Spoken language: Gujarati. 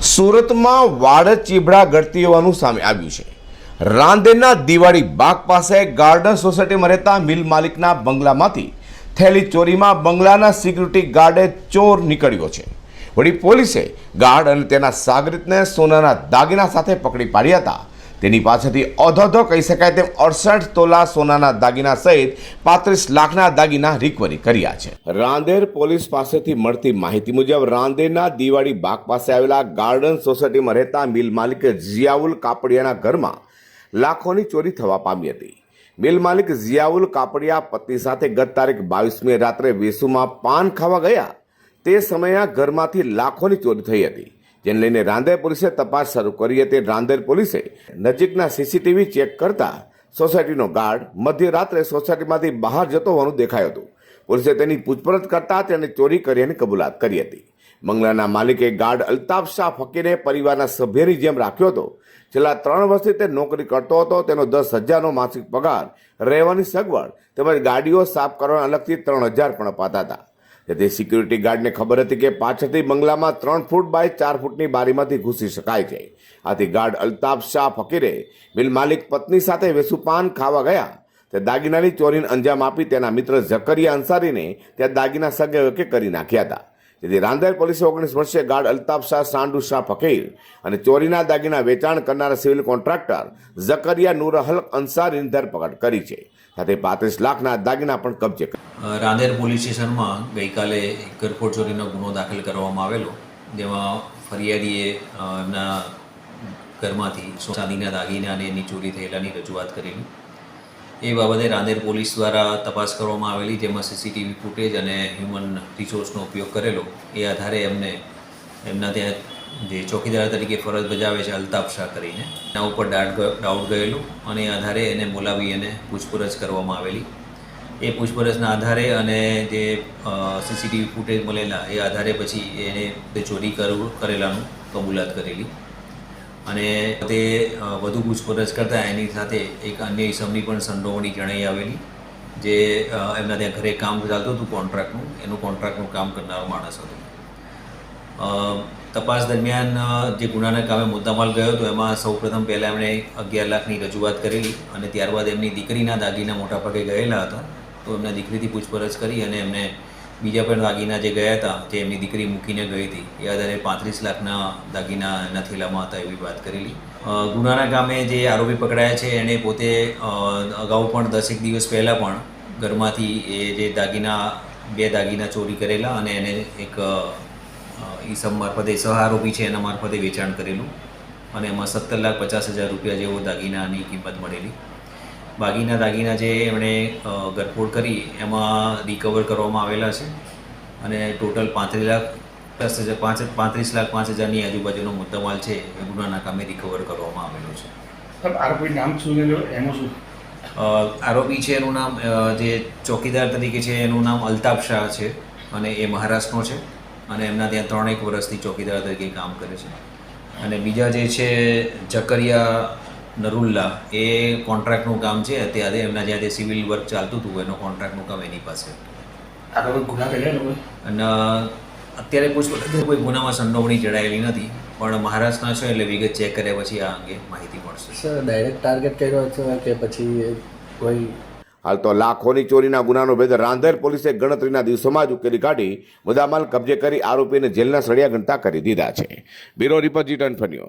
સુરતમાં વાડ ચીબડા ગળતી હોવાનું સામે આવ્યું છે. રાંદેરના દિવાળી બાગ પાસે ગાર્ડન સોસાયટીમાં રહેતા મિલ માલિકના બંગલામાંથી થયેલી ચોરીમાં બંગલાના સિક્યુરિટી ગાર્ડે ચોર નીકળ્યો છે. વળી પોલીસે ગાર્ડ અને તેના સાગરીતને સોનાના દાગીના સાથે પકડી પાડ્યા હતા. તેની પાસેથી અધોધો કહી શકાય તેમ અડસઠ તોલા સોનાના દાગીના સહિત પાંત્રીસ લાખના દાગીના રિકવરી કર્યા છે. રાંદેર પોલીસ પાસેથી મળતી માહિતી મુજબ રાંદેરના દિવાળી બાગ પાસે આવેલા ગાર્ડન સોસાયટીમાં રહેતા મિલ માલિક જિયાઉલ કાપડિયાના ઘરમાં લાખોની ચોરી થવા પામી હતી. મિલ માલિક જિયાઉલ કાપડિયા પત્ની સાથે ગત તારીખ બાવીસમી રાત્રે વેસુમાં પાન ખાવા ગયા. તે સમયે ઘરમાંથી લાખોની ચોરી થઈ હતી. જેને લઈને રાંદેર પોલીસે તપાસ શરૂ કરી હતી. રાંદેર પોલીસે નજીકના સીસીટીવી ચેક કરતા સોસાયટીનો ગાર્ડ મધ્યરાત્રે સોસાયટીમાંથી બહાર જતો હોવાનું દેખાયું હતું. પોલીસે તેની પૂછપરછ કરતા તેને ચોરી કર્યાની કબૂલાત કરી હતી. બંગલાના માલિકે ગાર્ડ અલ્તાફ શાહ ફકીરે પરિવારના સભ્યની જેમ રાખ્યો હતો. છેલ્લા ત્રણ વર્ષથી તે નોકરી કરતો હતો. તેનો દસ હજારનો માસિક પગાર રહેવાની સગવડ, તેમજ ગાડીઓ સાફ કરવાના અલગથી ત્રણ હજાર પણ અપાતા હતા. તેથી સિક્યુરિટી ગાર્ડને ખબર હતી કે પાછળથી બંગલામાં ત્રણ ફૂટ બાય ચાર ફૂટની બારીમાંથી ઘૂસી શકાય છે. આથી ગાર્ડ અલ્તાફ શાહ ફકીરે બિલ માલિક પત્ની સાથે વેસુપાન ખાવા ગયા. તે દાગીનાની ચોરીને અંજામ આપી તેના મિત્ર ઝકરિયા અંસારીને ત્યાં દાગીના સગે કરી નાખ્યા હતા. જેથી રાંદેર પોલીસે ઓગણીસ વર્ષે ગાર્ડ અલ્તાફ શાહ, સાંડુ શાહ ફકીર અને ચોરીના દાગીના વેચાણ કરનારા સિવિલ કોન્ટ્રાક્ટર ઝકરિયા નૂરહલ અંસારીની ધરપકડ કરી છે. સાથે પાંત્રીસ લાખના દાગીના પણ કબજે. રાંદેર પોલીસ સ્ટેશનમાં ગઈકાલે એક ચોરીનો ગુનો દાખલ કરવામાં આવેલો, જેમાં ફરિયાદીએ એમના ઘરમાંથી ચાંદીના દાગીના અને એની ચોરી થયેલાની રજૂઆત કરેલી એ બાબતે રાંદેર પોલીસ દ્વારા તપાસ કરવામાં આવેલી, જેમાં સીસીટીવી ફૂટેજ અને હ્યુમન રિસોર્સનો ઉપયોગ કરેલો એ આધારે એમને, એમના ત્યાં જે ચોકીદાર તરીકે ફરજ બજાવે છે અલ્તાફ શાહ કરીને, એના ઉપર ડાઉટ ડાઉટ ગયેલું અને એ આધારે એને બોલાવી અને પૂછપરછ કરવામાં આવેલી. એ પૂછપરછના આધારે અને જે સીસીટીવી ફૂટેજ મળેલા, એ આધારે પછી એને તે ચોરી કરવું કરેલાનું કબૂલાત કરેલી. અને તે વધુ પૂછપરછ કરતાં એની સાથે એક અન્ય ઇસમની પણ સંડોવણી જણાઈ આવેલી, જે એમના ત્યાં ઘરે કામ ચાલતું હતું કોન્ટ્રાક્ટનું, એનું કોન્ટ્રાક્ટનું કામ કરનારો માણસ હતો. તપાસ દરમિયાન જે ગુનાના કામે મુદ્દામાલ ગયો હતો, એમાં સૌપ્રથમ પહેલાં એમણે અગિયાર લાખની રજૂઆત કરેલી અને ત્યારબાદ એમની દીકરીના દાગીના મોટા ભાગે ગયેલા હતા. તો એમના દીકરીથી પૂછપરછ કરી અને એમને બીજા પણ દાગીના જે ગયા હતા, જે એમની દીકરી મૂકીને ગઈ હતી, એ આધારે પાંત્રીસ લાખના દાગીના એના થેલામાં હતા એવી વાત કરેલી. ગુનાના કામે જે આરોપી પકડાયા છે, એણે પોતે અગાઉ પણ દસેક દિવસ પહેલાં પણ ઘરમાંથી એ જે દાગીના, બે દાગીના ચોરી કરેલા અને એને એક ઈસમ મારફતે સહ આરોપી છે એના મારફતે વેચાણ કરેલું. અને એમાં સત્તર લાખ પચાસ હજાર રૂપિયા જેવો દાગીનાની કિંમત મળેલી. બાકીના દાગીના જે એમણે ગરફોડ કરી એમાં રિકવર કરવામાં આવેલા છે. અને ટોટલ પાંત્રીસ લાખ દસ હજાર પાંચ પાંત્રીસ લાખ પાંચ હજારની આજુબાજુનો મુદ્દામાલ છે એ ગુનાના કામે રિકવર કરવામાં આવેલો છે. આરોપી નામ શું છે એનું શું? આરોપી છે એનું નામ જે ચોકીદાર તરીકે છે એનું નામ અલ્તાફ શાહ છે અને એ મહારાષ્ટ્રનો છે. અને એમના ત્યાં ત્રણેક વર્ષથી ચોકીદાર તરીકે કામ કરે છે. અને બીજા જે છે જકરિયા નરુલ્લા એ કોન્ટ્રાક્ટનું કામ છે. અત્યારે એમના જ્યાં તે સિવિલ વર્ક ચાલતું હતું એનું કોન્ટ્રાક્ટનું કામ એની પાસે. અને અત્યારે પૂછપરછ કોઈ ગુનામાં સંડોવણી જડાયેલી નથી પણ મહારાષ્ટ્રના છે એટલે વિગત ચેક કર્યા પછી આ અંગે માહિતી મળશે. સર ડાયરેક્ટ ટાર્ગેટ કર્યો છે કે પછી કોઈ હાલ તો લાખોની ચોરીના ગુનાનો ભેદ રાંધેર પોલીસે ગણતરીના દિવસોમાં જ ઉકેલી કાઢી મુદ્દામાલ કબજે કરી આરોપીને જેલના સળિયા ગણતા કરી દીધા છે. Bureau report G twenty news.